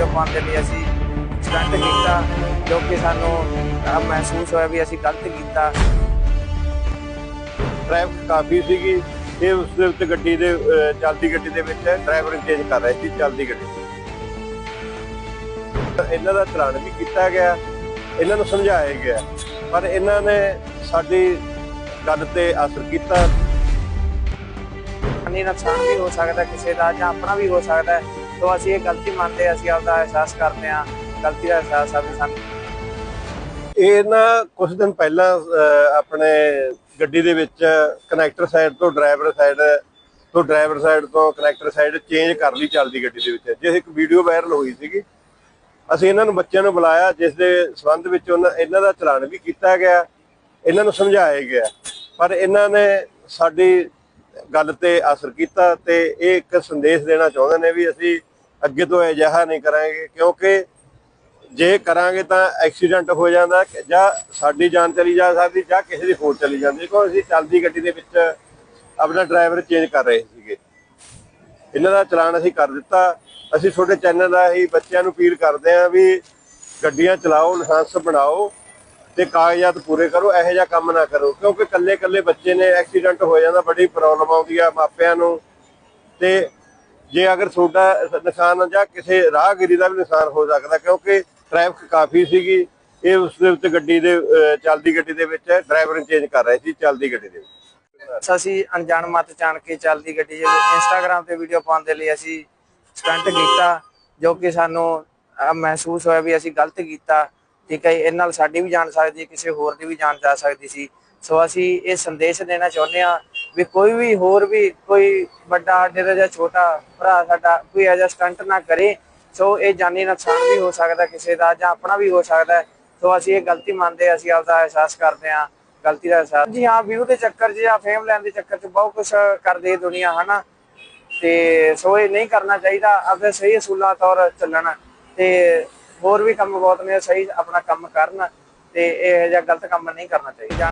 Video ਪਾਉਣ ਦੇ ਲਈ ਅਸੀਂ ਸਟੰਟ ਕੀਤਾ ਜੋ ਕਿ ਸਾਨੂੰ ਅਹ, ਮਹਿਸੂਸ ਹੋਇਆ ਵੀ ਅਸੀਂ ਗਲਤ ਕੀਤਾ। ਟ੍ਰੈਫਿਕ ਕਾਫੀ ਸੀਗੀ ਇਹ ਉਸ ਦੇ ਉੱਤੇ ਗੱਡੀ ਦੇ ਅਹ, ਚੱਲਦੀ ਗੱਡੀ ਦੇ ਵਿੱਚ ਡਰਾਈਵਰ ਚੇਂਜ ਕਰ ਰਹੇ ਸੀ ਚੱਲਦੀ ਗੱਡੀ। ਇਹਨਾਂ ਦਾ ਚਲਾਨ ਵੀ ਕੀਤਾ ਗਿਆ ਇਹਨਾਂ ਨੂੰ ਸਮਝਾਇਆ ਗਿਆ ਪਰ ਇਹਨਾਂ ਨੇ ਸਾਡੀ ਗੱਲ ਤੇ ਅਸਰ ਕੀਤਾ। ਜਾਨੀ ਨੁਕਸਾਨ ਵੀ ਹੋ ਸਕਦਾ ਕਿਸੇ ਦਾ ਜਾਂ ਆਪਣਾ ਵੀ ਹੋ ਸਕਦਾ ਹੈ। ਤੋਂ ਅਸੀਂ ਇਹ ਗਲਤੀ ਮੰਨਦੇ ਹਾਂ, ਅਸੀਂ ਆਪਦਾ ਅਹਿਸਾਸ ਕਰਦੇ ਹਾਂ ਗਲਤੀ ਦਾ ਅਹਿਸਾਸ ਆ ਵੀ ਸਾਨੂੰ ਇਹ ਨਾ ਕੁਝ ਦਿਨ ਪਹਿਲਾਂ ਅਹ, ਆਪਣੇ ਗੱਡੀ ਦੇ ਵਿੱਚ ਕਨੈਕਟਰ ਸਾਈਡ ਤੋਂ ਡਰਾਈਵਰ ਸਾਈਡ ਤੋਂ ਡਰਾਈਵਰ ਸਾਈਡ ਤੋਂ ਕਨੈਕਟਰ ਸਾਈਡ ਚੇਂਜ ਕਰ ਲਈ ਚੱਲਦੀ ਗੱਡੀ ਦੇ ਵਿੱਚ। ਜੇ ਇੱਕ ਵੀਡੀਓ ਵਾਇਰਲ ਹੋਈ ਸੀਗੀ ਅਸੀਂ ਇਹਨਾਂ ਨੂੰ ਬੱਚਿਆਂ ਨੂੰ ਬੁਲਾਇਆ ਜਿਸ ਦੇ ਸੰਬੰਧ ਵਿੱਚ ਉਹਨਾਂ ਇਹਨਾਂ ਦਾ ਚਲਾਨ ਵੀ ਕੀਤਾ ਗਿਆ ਇਹਨਾਂ ਨੂੰ ਸਮਝਾਇਆ ਗਿਆ। ਪਰ ਇਹਨਾਂ ਨੇ ਸਾਡੀ ਗੱਲ ਤੇ ਅਸਰ ਕੀਤਾ ਤੇ ਇਹ ਇੱਕ ਸੰਦੇਸ਼ ਦੇਣਾ ਚਾਹੁੰਦੇ ਨੇ ਵੀ ਅਸੀਂ ਅੱਗੇ ਤੋਂ ਅਜਿਹਾ ਨਹੀਂ ਕਰਾਂਗੇ, ਕਿਉਂਕਿ ਜੇ ਕਰਾਂਗੇ ਤਾਂ ਐਕਸੀਡੈਂਟ ਹੋ ਜਾਂਦਾ, ਜਾਂ ਸਾਡੀ ਜਾਨ ਚਲੀ ਜਾ ਸਕਦੀ, ਜਾਂ ਕਿਸੇ ਦੀ ਹੋਰ ਚਲੀ ਜਾਂਦੀ, ਕਿਉਂਕਿ ਅਸੀਂ ਚੱਲਦੀ ਗੱਡੀ ਦੇ ਵਿੱਚ ਆਪਣਾ ਡਰਾਈਵਰ ਚੇਂਜ ਕਰ ਰਹੇ ਸੀਗੇ। ਇਹਨਾਂ ਦਾ ਚਲਾਨ ਅਸੀਂ ਕਰ ਦਿੱਤਾ। ਅਸੀਂ ਤੁਹਾਡੇ ਚੈਨਲ ਦਾ ਹੀ ਬੱਚਿਆਂ ਨੂੰ ਅਪੀਲ ਕਰਦੇ ਹਾਂ ਵੀ ਗੱਡੀਆਂ ਚਲਾਓ, ਲਾਇਸੈਂਸ ਬਣਾਓ ਤੇ ਕਾਗਜ਼ਾਤ ਪੂਰੇ ਕਰੋ, ਇਹੋ ਜਿਹਾ ਕੰਮ ਨਾ ਕਰੋ, ਕਿਉਂਕਿ ਕੱਲੇ ਕੱਲੇ ਬੱਚੇ ਨੇ ਐਕਸੀਡੈਂਟ ਹੋ ਜਾਂਦਾ, ਬੜੀ ਪ੍ਰੋਬਲਮ ਆਉਂਦੀ ਆ ਮਾਪਿਆਂ ਨੂੰ ਤੇ ਜੇ ਅਗਰ ਤੁਹਾਡਾ ਨੁਕਸਾਨ ਜਾਂ ਕਿਸੇ ਰਾਹਗੀਰੀ ਦਾ ਵੀ ਨੁਕਸਾਨ ਹੋ ਸਕਦਾ ਕਿਉਂਕਿ ਟ੍ਰੈਫਿਕ ਕਾਫੀ ਸੀਗੀ ਇਹ ਉਸ ਦੇ ਉੱਤੇ ਗੱਡੀ ਦੇ ਚੱਲਦੀ ਗੱਡੀ ਦੇ ਵਿੱਚ ਡਰਾਈਵਰ ਚੇਂਜ ਕਰ ਰਹੇ ਸੀ ਚੱਲਦੀ ਗੱਡੀ ਦੇ ਵਿੱਚ। ਅਸੀਂ ਅਣਜਾਣ ਮਤ ਜਾਣ ਕੇ ਚੱਲਦੀ ਗੱਡੀ 'ਚ ਇੰਸਟਾਗ੍ਰam ਤੇ ਵੀਡੀਓ ਪਾਉਣ ਦੇ ਲਈ ਅਸੀਂ ਸਟੰਟ ਕੀਤਾ ਜੋ ਕਿ ਸਾਨੂੰ ਮਹਿਸੂਸ ਹੋਇਆ ਵੀ ਅਸੀਂ ਗਲਤ ਕੀਤਾ। ਠੀਕ ਹੈ ਜੀ, ਇਹ ਨਾਲ ਸਾਡੀ ਵੀ ਜਾਣ ਸਕਦੀ ਕਿਸੇ ਹੋਰ ਦੀ ਵੀ ਜਾਣ ਜਾ ਸਕਦੀ ਸੀ। ਸੋ ਅਸੀਂ ਇਹ ਸੰਦੇਸ਼ ਦੇਣਾ ਚਾਹੁੰਦੇ ਹਾਂ ਵੀ ਕੋਈ ਵੀ ਹੋਰ ਵੀ ਕੋਈ ਵੱਡਾ ਸਾਡੇ ਦਾ ਜਾਂ ਛੋਟਾ ਭਰਾ ਸਾਡਾ ਕੋਈ ਐਜਾ ਸਟੰਟ ਨਾ ਕਰੇ ਸੋ ਇਹ ਜਾਨੀ ਨੁਕਸਾਨ ਵੀ ਹੋ ਸਕਦਾ ਕਿਸੇ ਦਾ ਜਾਂ ਆਪਣਾ ਵੀ ਹੋ ਸਕਦਾ ਸੋ ਅਸੀਂ ਇਹ ਗਲਤੀ ਮੰਨਦੇ ਹਾਂ, ਅਸੀਂ ਆਪਦਾ ਅਹਿਸਾਸ ਕਰਦੇ ਹਾਂ ਗਲਤੀ ਦਾ ਅਹਿਸਾਸ ਜੀ ਹਾਂ ਵਿਊ ਦੇ ਚੱਕਰ 'ਚ ਜਾਂ ਫੇਮ ਲੈਣ ਦੇ ਚੱਕਰ 'ਚ ਬਹੁਤ ਕੁਝ ਕਰਦੀ ਹੈ ਦੁਨੀਆ ਹਨਾ? ਤੇ ਸੋ ਇਹ ਨਹੀਂ ਕਰਨਾ ਚਾਹੀਦਾ ਆਪਣੇ ਸਹੀ ਅਸੂਲਾਂ ਤੌਰ ਚੱਲਣਾ ਤੇ ਹੋਰ ਵੀ ਕੰਮ ਬਹੁਤ ਨੇ ਸਹੀ ਆਪਣਾ ਕੰਮ ਕਰਨ ਤੇ ਇਹ ਜਿਹਾ ਗਲਤ ਕੰਮ ਨਹੀਂ ਕਰਨਾ ਚਾਹੀਦਾ।